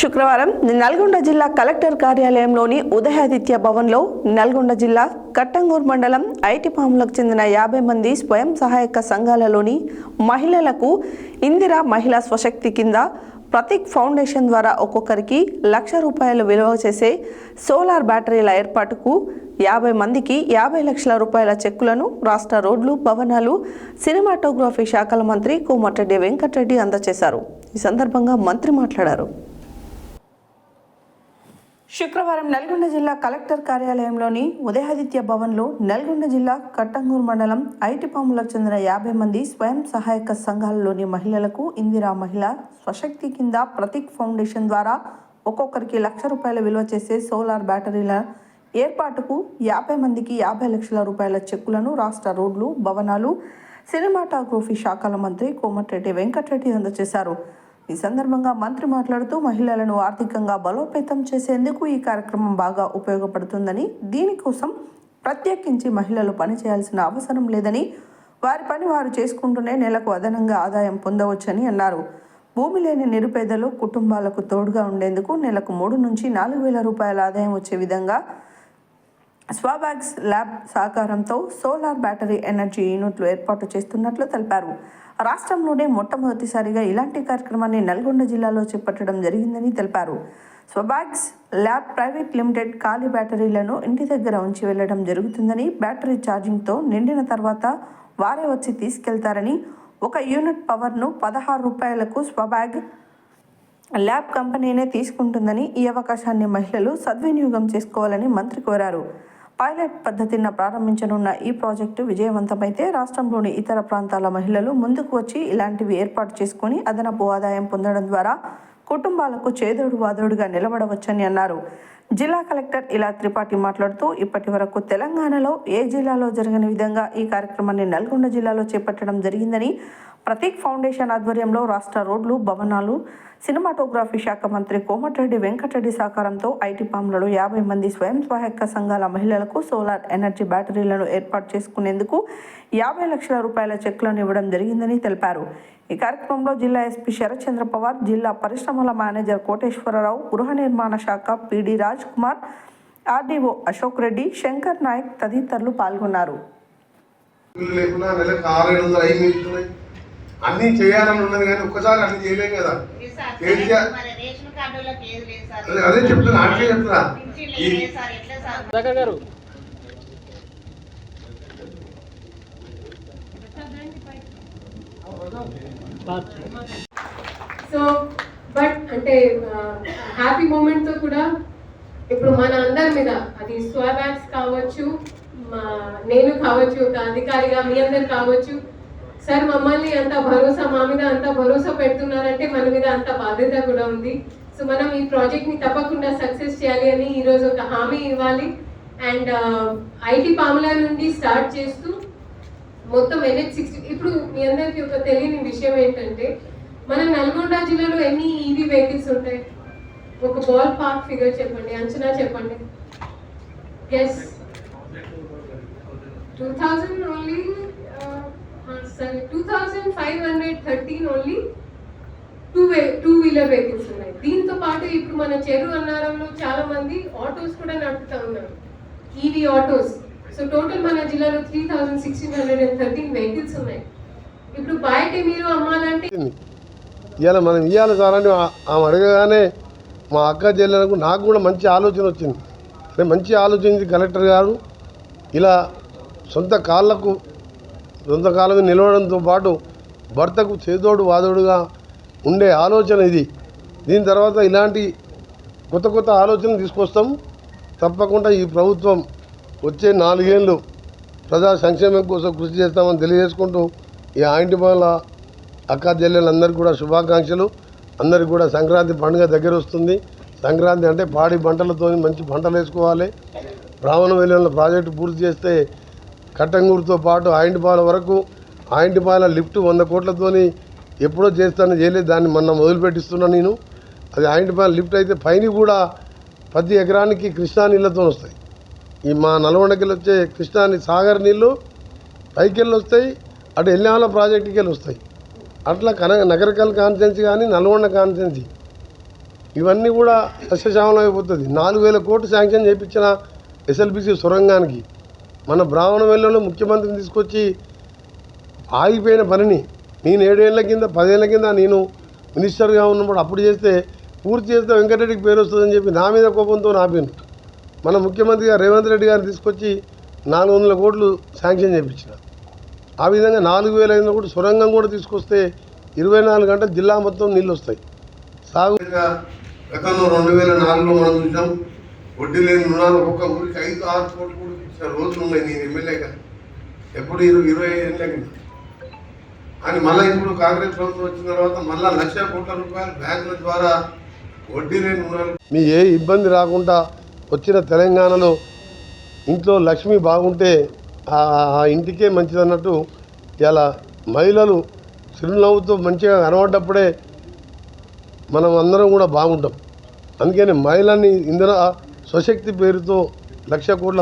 శుక్రవారం నల్గొండ జిల్లా కలెక్టర్ కార్యాలయంలోని ఉదయాదిత్య భవన్లో నల్గొండ జిల్లా కట్టంగూర్ మండలం ఐటి పాములకు చెందిన యాభై మంది స్వయం సహాయక సంఘాలలోని మహిళలకు ఇందిరా మహిళా స్వశక్తి కింద ప్రతీక్ ఫౌండేషన్ ద్వారా ఒక్కొక్కరికి లక్ష రూపాయలు విలువ చేసే సోలార్ బ్యాటరీల ఏర్పాటుకు యాభై మందికి యాభై లక్షల రూపాయల చెక్కులను రాష్ట్ర రోడ్లు భవనాలు సినిమాటోగ్రఫీ శాఖల మంత్రి కోమటిరెడ్డి వెంకటరెడ్డి అందజేశారు. ఈ సందర్భంగా మంత్రి మాట్లాడారు. శుక్రవారం నల్గొండ జిల్లా కలెక్టర్ కార్యాలయంలోని ఉదయాదిత్య భవన్లో నల్గొండ జిల్లా కట్టంగూరు మండలం ఐటిపాములకు చెందిన యాభై మంది స్వయం సహాయక సంఘాలలోని మహిళలకు ఇందిరా మహిళ స్వశక్తి కింద ప్రతీక్ ఫౌండేషన్ ద్వారా ఒక్కొక్కరికి లక్ష రూపాయల విలువ చేసే సోలార్ బ్యాటరీల ఏర్పాటుకు యాభై మందికి యాభై లక్షల రూపాయల చెక్కులను రాష్ట్ర రోడ్లు భవనాలు సినిమాటోగ్రఫీ శాఖల మంత్రి కోమటిరెడ్డి వెంకటరెడ్డి అందజేశారు. ఈ సందర్భంగా మంత్రి మాట్లాడుతూ మహిళలను ఆర్థికంగా బలోపేతం చేసేందుకు ఈ కార్యక్రమం బాగా ఉపయోగపడుతుందని దీనికోసం ప్రత్యేకించి మహిళలు పనిచేయాల్సిన అవసరం లేదని వారి పని వారు చేసుకుంటూనే నెలకు అదనంగా ఆదాయం పొందవచ్చని అన్నారు. భూమి లేని నిరుపేదలు కుటుంబాలకు తోడుగా ఉండేందుకు నెలకు మూడు నుంచి నాలుగు వేల రూపాయల ఆదాయం వచ్చే విధంగా స్వాబాగ్స్ ల్యాబ్ సహకారంతో సోలార్ బ్యాటరీ ఎనర్జీ యూనిట్లు ఏర్పాటు చేస్తున్నట్లు తెలిపారు. రాష్ట్రంలోనే మొట్టమొదటిసారిగా ఇలాంటి కార్యక్రమాన్ని నల్గొండ జిల్లాలో చేపట్టడం జరిగిందని తెలిపారు. స్వబాగ్స్ ల్యాబ్ ప్రైవేట్ లిమిటెడ్ ఖాళీ బ్యాటరీలను ఇంటి దగ్గర ఉంచి వెళ్ళడం జరుగుతుందని బ్యాటరీ ఛార్జింగ్తో నిండిన తర్వాత వారే వచ్చి తీసుకెళ్తారని ఒక యూనిట్ పవర్ను పదహారు రూపాయలకు స్వబాగ్ ల్యాబ్ కంపెనీనే తీసుకుంటుందని ఈ అవకాశాన్ని మహిళలు సద్వినియోగం చేసుకోవాలని మంత్రి కోరారు. పైలట్ పద్ధతిన ప్రారంభించనున్న ఈ ప్రాజెక్టు విజయవంతమైతే రాష్ట్రంలోని ఇతర ప్రాంతాల మహిళలు ముందుకు వచ్చి ఇలాంటివి ఏర్పాటు చేసుకుని అదనపు ఆదాయం పొందడం ద్వారా కుటుంబాలకు చేదోడు వాదోడుగా నిలబడవచ్చని అన్నారు. జిల్లా కలెక్టర్ ఇలా త్రిపాఠి మాట్లాడుతూ ఇప్పటి వరకు తెలంగాణలో ఏ జిల్లాలో జరగని విధంగా ఈ కార్యక్రమాన్ని నల్గొండ జిల్లాలో చేపట్టడం జరిగిందని ప్రతీక్ ఫౌండేషన్ ఆధ్వర్యంలో రాష్ట్ర రోడ్లు భవనాలు సినిమాటోగ్రఫీ శాఖ మంత్రి కోమటిరెడ్డి వెంకటరెడ్డి సహకారంతో ఐటీ పాములలో యాభై మంది స్వయం సహాయక సంఘాల మహిళలకు సోలార్ ఎనర్జీ బ్యాటరీలను ఏర్పాటు చేసుకునేందుకు యాభై లక్షల రూపాయల చెక్కులను ఇవ్వడం జరిగిందని తెలిపారు. ఈ కార్యక్రమంలో జిల్లా ఎస్పీ శరత్చంద్ర పవార్ జిల్లా పరిశ్రమల మేనేజర్ కోటేశ్వరరావు గృహ నిర్మాణ శాఖ పిడి రాజ్ కుమార్ ఆర్డీఓ అశోక్ రెడ్డి శంకర్ నాయక్ తదితరులు పాల్గొన్నారు. అన్నీ చేయాలని ఉన్నది కానీ ఒక్కసారి అన్ని చేయలేం కదా. సార్, కేసీఆర్ మరి రేషన్ కార్డులకు ఏది లేదు సార్. అదే- చెప్తున్నా అట్లే చెప్తున్నా. గారు. సో బట్ అంటే హ్యాపీ మూమెంట్తో కూడా ఇప్పుడు మన అందరి మీద అది స్వాబ్యాక్స్ కావచ్చు మా నేను కావచ్చు ఒక అధికారిగా మీ అందరు కావచ్చు సార్ మమ్మల్ని అంత భరోసా మా మీద అంత భరోసా పెడుతున్నారంటే మన మీద అంత బాధ్యత కూడా ఉంది. సో మనం ఈ ప్రాజెక్ట్ని తప్పకుండా సక్సెస్ చేయాలి అని ఈరోజు ఒక హామీ ఇవ్వాలి. అండ్ ఐటీ పాముల నుండి స్టార్ట్ చేస్తూ మొత్తం ఎన్హెచ్ సిక్స్టీ ఇప్పుడు మీ అందరికీ ఒక తెలియని విషయం ఏంటంటే మన నల్గొండ జిల్లాలో ఎన్ని ఈవీ వెహికల్స్ ఉంటాయి? ఒక బాల్ పార్క్ ఫిగర్ చెప్పండి అంచనా చెప్పండి. ఎస్ టూ థౌజండ్ ఓన్లీ సరే two thousand five hundred thirteen only two way two wheeler vehicles ఉన్నాయి. దీంతో పాటు ఇప్పుడు మన చెరు అన్నారంలో చాలా మంది ఆటోస్ కూడా నడుపుతా ఉన్నారు. ఈవీ ఆటోస్ సో టోటల్ మన జిల్లాలో three thousand sixteen hundred and thirteen vehicles ఉన్నాయి. ఇప్పుడు బయట మీరు అమ్మాలంటే ఇవాళ మనం ఇవ్వాలి సార్ అని ఆమె అడగగానే మా అక్క చెల్లెలకు నాకు కూడా మంచి ఆలోచన వచ్చింది. మంచి ఆలోచించి కలెక్టర్ గారు. ఇలా సొంత కాళ్ళకు సొంత నిలవడంతో పాటు భర్తకు చేదోడు వాదోడుగా ఉండే ఆలోచన ఇది. దీని తర్వాత ఇలాంటి కొత్త కొత్త ఆలోచనలు తీసుకొస్తాం. తప్పకుండా ఈ ప్రభుత్వం వచ్చే నాలుగేళ్ళు ప్రజా సంక్షేమం కోసం కృషి చేస్తామని తెలియజేసుకుంటూ ఈ ఆయింటి పనుల అక్క చెల్లెలందరికీ కూడా శుభాకాంక్షలు. అందరికీ కూడా సంక్రాంతి పండుగ దగ్గర వస్తుంది సంక్రాంతి అంటే పాడి పంటలతో మంచి పంటలు వేసుకోవాలి. రావణ వెలువల ప్రాజెక్టు పూర్తి చేస్తే కట్టంగూరుతో పాటు ఆయింటిపాల వరకు ఆయింటిపాల లిఫ్ట్ వంద కోట్లతోని ఎప్పుడో చేస్తానని చేయలేదు. దాన్ని మొన్న మొదలుపెట్టిస్తున్నా నేను. అది ఆయింటిపాల లిఫ్ట్ అయితే పైన కూడా ప్రతి ఎకరానికి కృష్ణా నీళ్ళతో వస్తాయి. ఈ మా నల్గొండకి వచ్చే కృష్ణా సాగర్ నీళ్ళు పైకి వెళ్ళి వస్తాయి అటు ఎల్లాల ప్రాజెక్టుకి వెళ్ళి వస్తాయి. అట్లా కన నగరకల్ కాన్సెన్సీ కానీ నల్గొండ కాన్సెన్సీ ఇవన్నీ కూడా సస్యశ్యామలం అయిపోతుంది. నాలుగు వేల కోట్లు శాంక్షన్ చేయించిన ఎస్ఎల్బిసి సొరంగానికి మన బ్రాహ్మణ వెళ్ళలో ముఖ్యమంత్రిని తీసుకొచ్చి ఆగిపోయిన పనిని నేను ఏడేళ్ళ కింద పదేళ్ళ కింద నేను మినిస్టర్గా ఉన్నప్పుడు అప్పుడు చేస్తే పూర్తి చేస్తే వెంకటరెడ్డికి పేరు వస్తుందని చెప్పి నా మీద కోపంతో ఆపాను. మన ముఖ్యమంత్రి రేవంత్ రెడ్డి గారిని తీసుకొచ్చి నాలుగు వందల కోట్లు శాంక్షన్ చేయించిన ఆ విధంగా నాలుగు వేల ఐదు కోట్లు సొరంగం కూడా తీసుకొస్తే ఇరవై నాలుగు గంటలు జిల్లా మొత్తం నీళ్ళు వస్తాయి. సాగు గతంలో రెండు వేల నాలుగులో మనం చూసాం వడ్డీ లేని రుణాలు ఒక్కొక్క ఊరికి ఐదు ఆరు కోట్లు కూడా ఇచ్చిన రోజులు ఉన్నాయి నేను ఎమ్మెల్యేగా ఎప్పుడు ఇరవై ఇరవై ఏళ్ళ అని మళ్ళీ ఇప్పుడు కాంగ్రెస్ ప్రభుత్వం వచ్చిన తర్వాత మళ్ళీ లక్ష కోట్ల రూపాయలు బ్యాంకుల ద్వారా వడ్డీ లేని రుణాలు. మీ ఏ ఇబ్బంది రాకుండా వచ్చిన తెలంగాణలో ఇంట్లో లక్ష్మి బాగుంటే ఆ ఇంటికే ఇంటికే మంచిదన్నట్టు ఇలా మహిళలు చిరునవ్వుతో మంచిగా కనబడ్డప్పుడే మనం అందరం కూడా బాగుంటాం. అందుకని మహిళని ఇందిరా స్వశక్తి పేరుతో లక్ష కోట్ల